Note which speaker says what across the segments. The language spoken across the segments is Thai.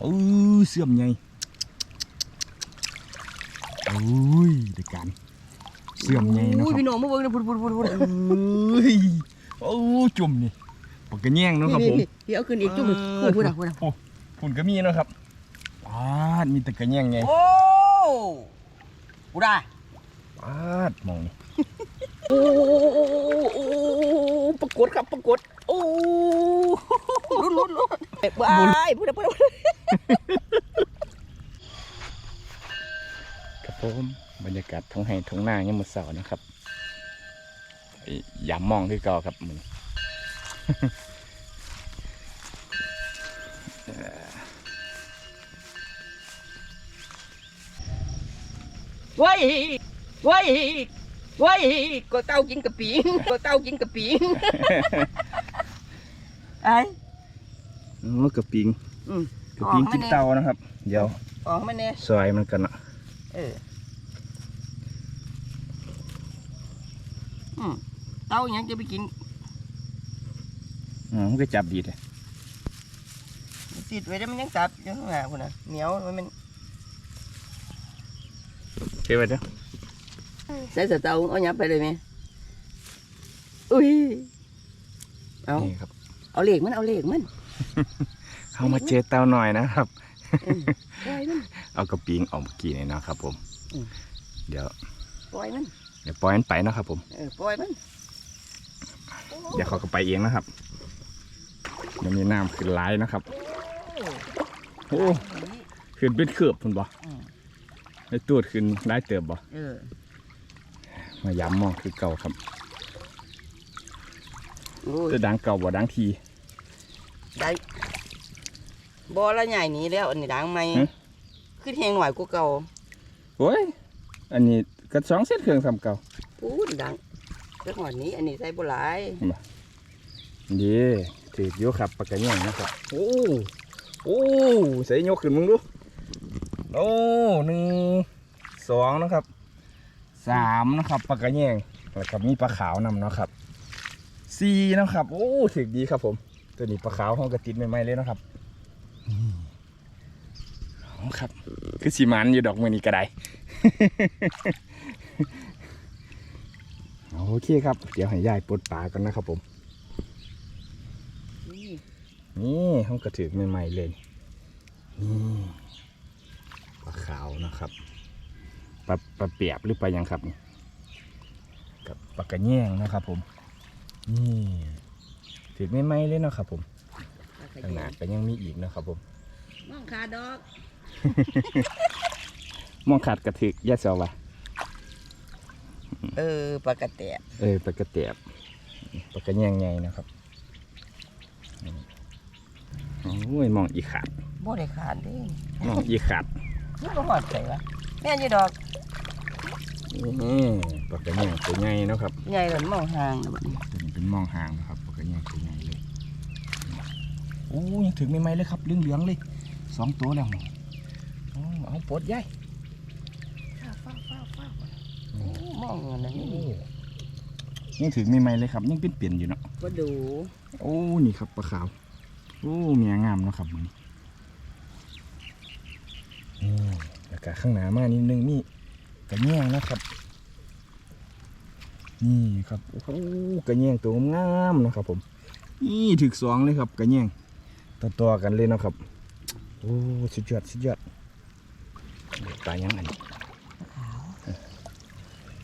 Speaker 1: เออเสื่อมไงโอ้ยเด็กกันเสื่อมไงเนาะครับ
Speaker 2: พี่น้องมาเบิ่งนะพุ่นพุ่นพุ่นพุ่น
Speaker 1: เอ้ยโอ้จุ่มนี่ปากกระแยงเนาะครับผม
Speaker 2: พี่เอาขึ้นอีกจุ่มพุ่นพุ่นอะพุ่นอะ
Speaker 1: ฝุ่นก็มีเนาะครับปาดมีแต่กระแยงไง
Speaker 2: โอ้กูได้
Speaker 1: ปาดมองนี่
Speaker 2: โอ้ปรากฏครับปรากฏโอ้ลุ้นลุ้นลุ้นบายพูดพูดพูด
Speaker 1: ครับผมบรรยากาศท้องไห้ท้องนาเนี่ยมือเสาร์นะครับอ้ยามองที่ก่าครับมึง
Speaker 2: ว้ยว้ย เว้ยก็เต้ากินกะปิก็เต้ากินกะปิไอ้
Speaker 1: โอ้กระปิง
Speaker 2: อืม
Speaker 1: กระปิงกินเตานะครับ เดี๋ยว
Speaker 2: ออกมาแน่
Speaker 1: ซอยมันกันเนาะ
Speaker 2: เอออืมเต้ายังจะไปกิน
Speaker 1: อ๋อมันก็จับดีเลย
Speaker 2: ติดไว้แล้วมันยังกลับอยู่ข้างหน้าคนน่ะเหนียวมัน
Speaker 1: เชื่อไปเด้อ
Speaker 2: ใส่สเตาเอาหยับไปเลยไหมอุ้ยเอา
Speaker 1: นี่ครับ
Speaker 2: เอาเหล็กมันเอาเหล็กมัน
Speaker 1: เข้ามาเจอเตาหน่อยนะครับ
Speaker 2: ปล่อยมัน
Speaker 1: เอากระปิงออกเมื่อกี้นี่เนาะครับผม
Speaker 2: อืม
Speaker 1: เดี๋ยว
Speaker 2: ปล่อยมัน
Speaker 1: เดี๋ยวปล่อยมันไปเนาะครับผม
Speaker 2: เออปล่อยมัน
Speaker 1: เดี๋ยวเขาก็ไปเองนะครับเดี๋ยวมีน้ำขึ้นไหลายนะครับ โอ้ขึ้นเป็นเขือบคุณบ่
Speaker 2: อืม
Speaker 1: ไอ้ตูดขึ้นได้เติบบ่
Speaker 2: เออ
Speaker 1: มาย้ำมองคือเก่าครับ
Speaker 2: โอ้ย
Speaker 1: จะดังเก่าบ่ดังที
Speaker 2: ได้บอละใหญ่หนี้แล้ว อันนี้ดังไหม
Speaker 1: ฮะ
Speaker 2: ขึ้นแหงหน่อยกว่าเก่า
Speaker 1: โอ้ย อันนี้ก็สองเส้นเครื่องสำเก่า
Speaker 2: พูดดังเจ้าหอดนี้ อันนี้ใส่บุหลาย
Speaker 1: ดีถืออยู่ครับปากกระเงี้ยงนะครับ โอ้โอ้ใส่ยกขึ้นมึงดู โอ้หนึ่งสองนะครับ สามนะครับปากกระเงี้ยงแล้วก็มีปลาขาวนำเนาะครับสี่นะครับโอ้ถึกดีครับผมตัวนี้ปลาขาวห้องกระติดใหม่ๆเลยนะครับนี่เอาครับ คือสีมันอยู่ดอกมือนี้ก็ได้โอเคครับ เดี๋ยวให้ยายปลดปลากันนะครับผม
Speaker 2: นี่
Speaker 1: นี่ห้องกระถือใหม่ๆเลยนี่ปลาขาวนะครับ ปลาปลาเปียบหรือปลายังครับนี่กับปลากระแยงนะครับ ผม นี่ถือใหม่ๆเลยเนาะครับ ผมขนาดก็ยังมีอีกนะครับ ผม
Speaker 2: มองขาดอก
Speaker 1: มองขาดกระถือยาเสาวะ
Speaker 2: เออปลากระแตะ
Speaker 1: เออปลากระเตียบปลากระแยงไงนะครับนี่โอ้ยมองอีขาด
Speaker 2: บ่ได้ขาดเด้
Speaker 1: มองอีขาด
Speaker 2: นี่บ่หอดใส่วะ แม่นอยู่ดอก
Speaker 1: นี่ปลากระแยงตัวใหญ่เนาะครับ
Speaker 2: ใหญ่กันมองห่างนะบัดนี้
Speaker 1: ตัวนี้เป็นมองหางนะครับปลากระแยงตัวใหญ่เลยโอ้ยังถึงไม่ไหมเลยครับเหลืองๆเลยสองตัวแล้วนี่โอ้เอาปลดใหญ่
Speaker 2: ฟ้าวฟ้าวฟ้าวโอ้มองอันนั้น
Speaker 1: โอ้
Speaker 2: นี่
Speaker 1: ยังถึงไม่ไหมเลยครับยังเป็นเปลี่ยนอยู่เนาะ
Speaker 2: บ่ดู
Speaker 1: โอ้นี่ครับปลาขาวโอ้เมียงามเนาะครับมันนี่ แล้วก็ข้างหน้ามานิดนึงมีกระแยงนะครับนี่ครับโอ้กระแยงตัวงามนะครับ ผมนี่ถึกสองเลยครับกระแยงต่อๆกันเลยนะครับโอ้สุดยอดสุดยอดปลายังอันนี้
Speaker 2: ขาว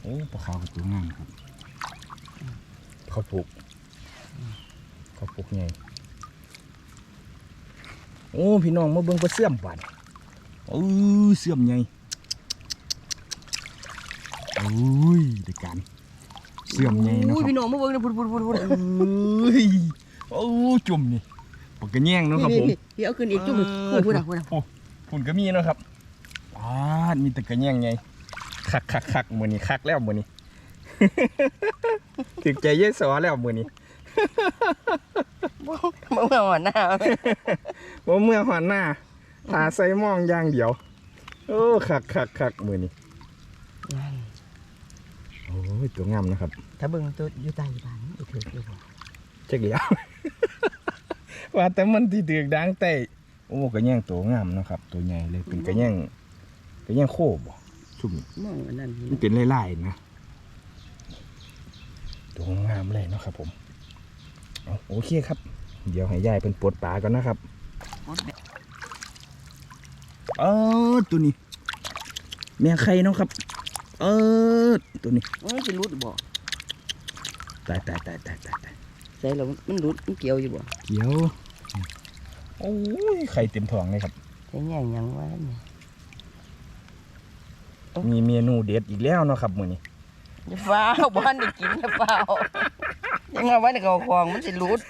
Speaker 1: โอ้ปลาขาวกับตัวงามครับเขาปลูกเขาปลูกไงโอ้พี่น้องมาเบิ่งปลาเสื่อมบาน โอ้เสื่อมไงโอ้ยเด็กกันเสื่อมไงเนาะ
Speaker 2: อุ้
Speaker 1: ค
Speaker 2: ย
Speaker 1: รับ
Speaker 2: พี่น้องมาเบิ่งนะพุ่นพุ่นพุ่นพุ่น
Speaker 1: เอ้ยโอ้จุ่มนี่ปากกระแยงเนาะครับผม
Speaker 2: นี่ๆพี่เอาขึ้นอีกจุ่มพุ่นพุ่นอะพุ่นอะ
Speaker 1: โอ้ฝุ่นก็มีเนาะครับปาดมีแต่กระแยงไงคักคักคักมือนี้คักแล้วมือนี้ ถึงใจเยสอแล้วมือนี้
Speaker 2: บ่บ่หอดหน้า
Speaker 1: ว่าเมื่อหันหน้า ตาใส่มองอย่างเดียว โอ้คักคักคักมือนี้โอ้ยตัวงามนะครับ
Speaker 2: ถ้าเบิ่งตัวอยู่ใต้บ้านอีกเถือกอยู่บ่
Speaker 1: จักเดียวว่าแต่มันที่ถือกดังเตะโอ้อ้กระแยงตัวงามเนาะครับ ตัวใหญ่เลยเป็นกระแยงกระแยงโคบบ่ชุ่มนี่
Speaker 2: มองอันนั้น
Speaker 1: มันเป็นลายๆนะตัวงามเลยเนาะครับผมเอาโอเคครับ เดี๋ยวให้ยายเป็นปลดปลาก่อนนะครับ เออตัวนี้ แม่ไข่เนาะครับ เออตัวนี้
Speaker 2: เออสิรุดบ่
Speaker 1: ตายตายตายตายตายตาย
Speaker 2: ใส่แล้วมันรุดมันเกี่ยวอยู่บ่
Speaker 1: เกี่ยวโอ้ยไข่เต็มท้องเลยครับ
Speaker 2: ใส่แย่งหยังวะเนี่ย
Speaker 1: มีเมนูเด็ดอีกแล้วเนาะครับมื้อนี้
Speaker 2: อย่าฟ้าวบ้านได้กินอย่าฟ้าวยังเอาไว้ในกระของมันสิรุด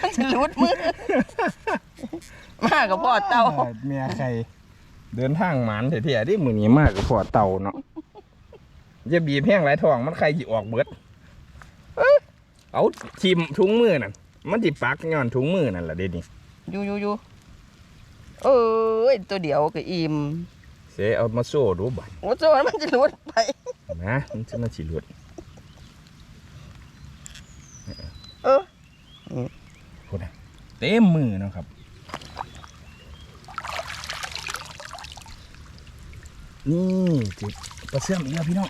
Speaker 2: มันสิรุดมือ มากับพ่อเต่า
Speaker 1: แม่ไข่เดินทางหมานเถี่ยๆที่มื้อนี้มากกับพ่อเต่าเนาะจะบีบแห้งหลายท้องมันไข่สิออกเบิดเอ้ยเอาทิมถุงมือนั่นมันสิปักย้อนถุงมือนั่นล่ะเด็ดนี่
Speaker 2: อยู่อยู่อยู่เอ้ยตัวเดียวก็อิ่ม
Speaker 1: เสเอามาโซ่ดูบัด
Speaker 2: โอ้โจมันจะรุดไป
Speaker 1: นะมันจะมาสิหลุด
Speaker 2: เออ
Speaker 1: พุ่นน่ะเต็มมือนะครับนี่จิปลาเสื่อมอีกแล้วพี่น้อง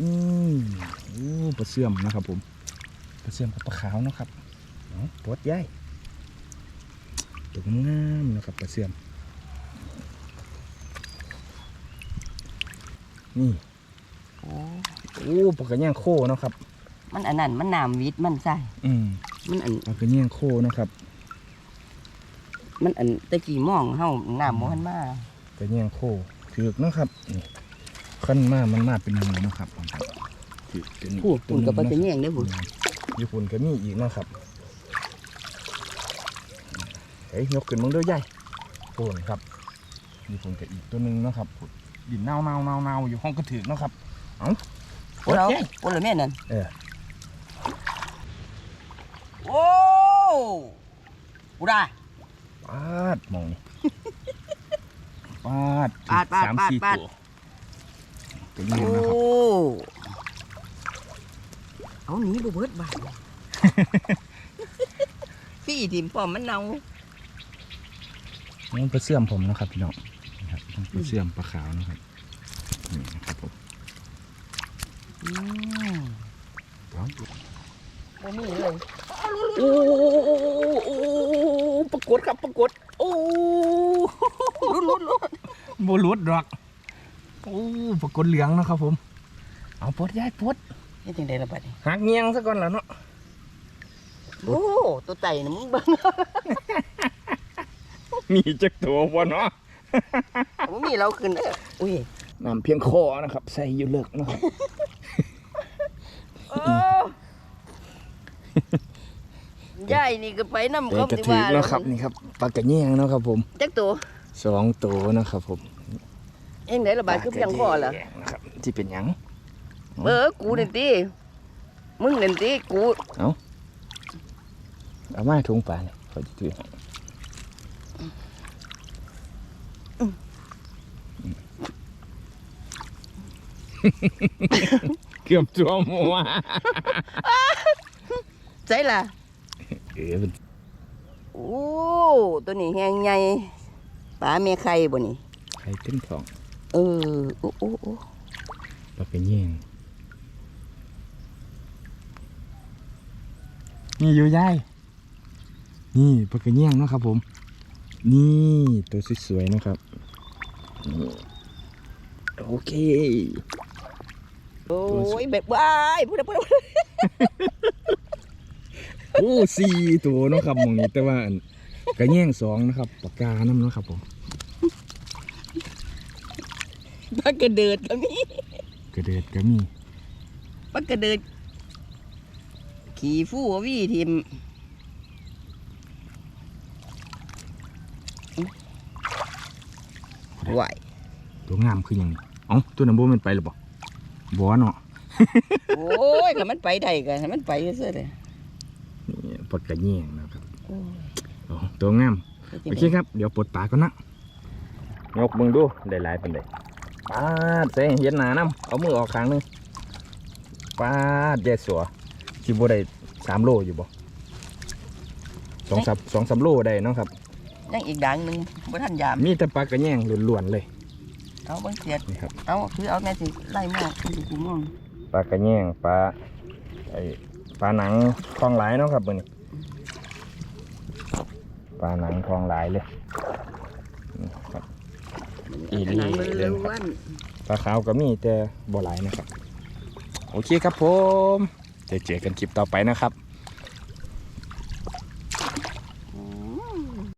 Speaker 1: อืมโอ้ปลาเสื่อมนะครับผมปลาเสื่อมกับปลาขาวนะครับปวดใหญ่ตัวงามนะครับปลาเสื่อมนี่
Speaker 2: โอ้
Speaker 1: ปลากระแยงโคนะครับ
Speaker 2: มันอันนั้นมันน้ำวิทย์มันใส่
Speaker 1: อืม
Speaker 2: มันอัน
Speaker 1: ปลากระแยงโคเนาะครับ
Speaker 2: มันอันตะกี้มองเฮาน้ำบ่ทันมา
Speaker 1: กระแยงโคถือกเนาะครับนี่ขั้นมามันมาเป็นหมูเนาะครับถือกเป็น
Speaker 2: พูดพูดกับปลา
Speaker 1: ห
Speaker 2: ตะ
Speaker 1: นึ่ง
Speaker 2: แยงได้อบุ
Speaker 1: เนาะญี่ปุ่นก็มีอีกเนาะครับเฮ้ยยกขึ้นมึงด้วยใหญ่ปูนครับญี่ปุ่นก็อีกตัวหนึ่งเนาะครับดินเน่าเน่าเน่าเน่าอยู่ห้องกระถือกเนาะครับเอ้า
Speaker 2: โอ้เรา
Speaker 1: โอเค
Speaker 2: โอ้ละแม่นั่น
Speaker 1: เออ
Speaker 2: โอ้ กูได้
Speaker 1: ปาดมองนี่ ปาด
Speaker 2: ปาดปาด
Speaker 1: สาม
Speaker 2: ปาด
Speaker 1: สี่
Speaker 2: ปาด
Speaker 1: ตัวเป็นยัง
Speaker 2: โอ้
Speaker 1: นะครับ
Speaker 2: เอาหนีบ่เบิดบาด พี่ทีมป้อมมันเน่า
Speaker 1: นี่ปลาเสื่อมผมนะครับพี่น้องนะครับปลาเสื่อมปลาขาวนะครับนี่นะครับผม
Speaker 2: อืม
Speaker 1: เอา
Speaker 2: บ่มีเลย
Speaker 1: โอ้ปรากฏครับปรากฏโอ้
Speaker 2: ลุลุลุ้น
Speaker 1: บรุดดอกโอ้ปรากฏเหลืองนะครับผม เอาปดย้ายปด
Speaker 2: เฮ็ดจังได๋ล่ะบัด
Speaker 1: หักเงียงซะก่อนแล้วเนาะ
Speaker 2: โอ้ตัวไตน่ะมึงเบิ่ง
Speaker 1: มีจักตัวบ่เนาะ
Speaker 2: บ่มีเราขึ้นเด้ออุ้ย
Speaker 1: น้ำเพียงคอนะครับใส่อยู่เลิกนะครับ
Speaker 2: ยายนี่ก็ไปนำ
Speaker 1: เป็น
Speaker 2: เขา
Speaker 1: กระ
Speaker 2: สิ
Speaker 1: ถือ
Speaker 2: ว่า
Speaker 1: เนาะครับนี่ครับปลากระเงียงเนาะครับผม
Speaker 2: จักตัว
Speaker 1: สองตัวนะครับผม
Speaker 2: เอ็งไหนละบาดคือเพียงพอล่ะ
Speaker 1: ปากระแยงนะครับที่เป็นหยัง
Speaker 2: เออกูนี่ติมึงนี่ติกู
Speaker 1: เอามาถุงปลาเนี่ยขอจะถือให้เกือบจัวมัว
Speaker 2: ใช่ล่ะ
Speaker 1: เออเป็น
Speaker 2: โอ้ตัวนี้แหงใหญ่ปลาแม่ไข่บ่นี่
Speaker 1: ไข่เต็มท้อง
Speaker 2: เออโอ้โอ้โอ้
Speaker 1: ปลากระเงียงนี่อยู่ยายนี่ปลากระเงียงเนาะครับผม นี่ตัวสวยๆนะครับนี่โอเค
Speaker 2: โอ้ยแบบว้ายพูดได้พูดได้พูดได้
Speaker 1: โอ้สี่ตัวเนาะครับหมองนี้แต่ว่าอันกระแย่งสองนะครับปากกาน้ำเนาะครับผม
Speaker 2: ปลากระเดิดก็มี
Speaker 1: กระเดิดก็มี
Speaker 2: ปลากระเดิด ขี่ฟู่วี่ทิมไหว
Speaker 1: ตัวงามคืออย่างนี้เอ้าตัวน้ำโบมันไปหรือเปล่าบัวเนาะ
Speaker 2: โอ้ยก็มันไปได้กันให้มันไปเสื้อเลย
Speaker 1: นี่ ปลากระแย่งนะครับ
Speaker 2: โอ้ย
Speaker 1: โอ้ตัวงาม
Speaker 2: ฮ็ดจั
Speaker 1: โองเค
Speaker 2: ใด
Speaker 1: ครับเดี๋ยวปลดปลาก่อนนะยกมึงดูได้หลายเป็นไดปาดเสเห็นหนาน้ำเอามือออกข้างหนึงปาดแย่สัวสิบ่ได้สามโลอยู่บ่สองสามสองสามโลได้เนาะครับ
Speaker 2: ยังอีกดังหนึ่งบ่ทันยาม
Speaker 1: มีแต่ปลากระแยงล้วนๆเลย
Speaker 2: เอาเบิ่งเสียด
Speaker 1: นี่ครับ
Speaker 2: เอาคือเอาแม่สิไล่หมอกคือสิกูมอง
Speaker 1: ปลากระแยงปลาไอปลาหนังทองหลายเนาะครับมื้อนี้ ปลาหนังทองหลายเลยนี่ครับอีหลี
Speaker 2: หนังมัน
Speaker 1: เด้
Speaker 2: ล้
Speaker 1: อครับ
Speaker 2: วน
Speaker 1: ปลาขาวก็มีแต่บ่หลายนะครับ โอเคครับผมเจอเจอกันคลิปต่อไปนะครับ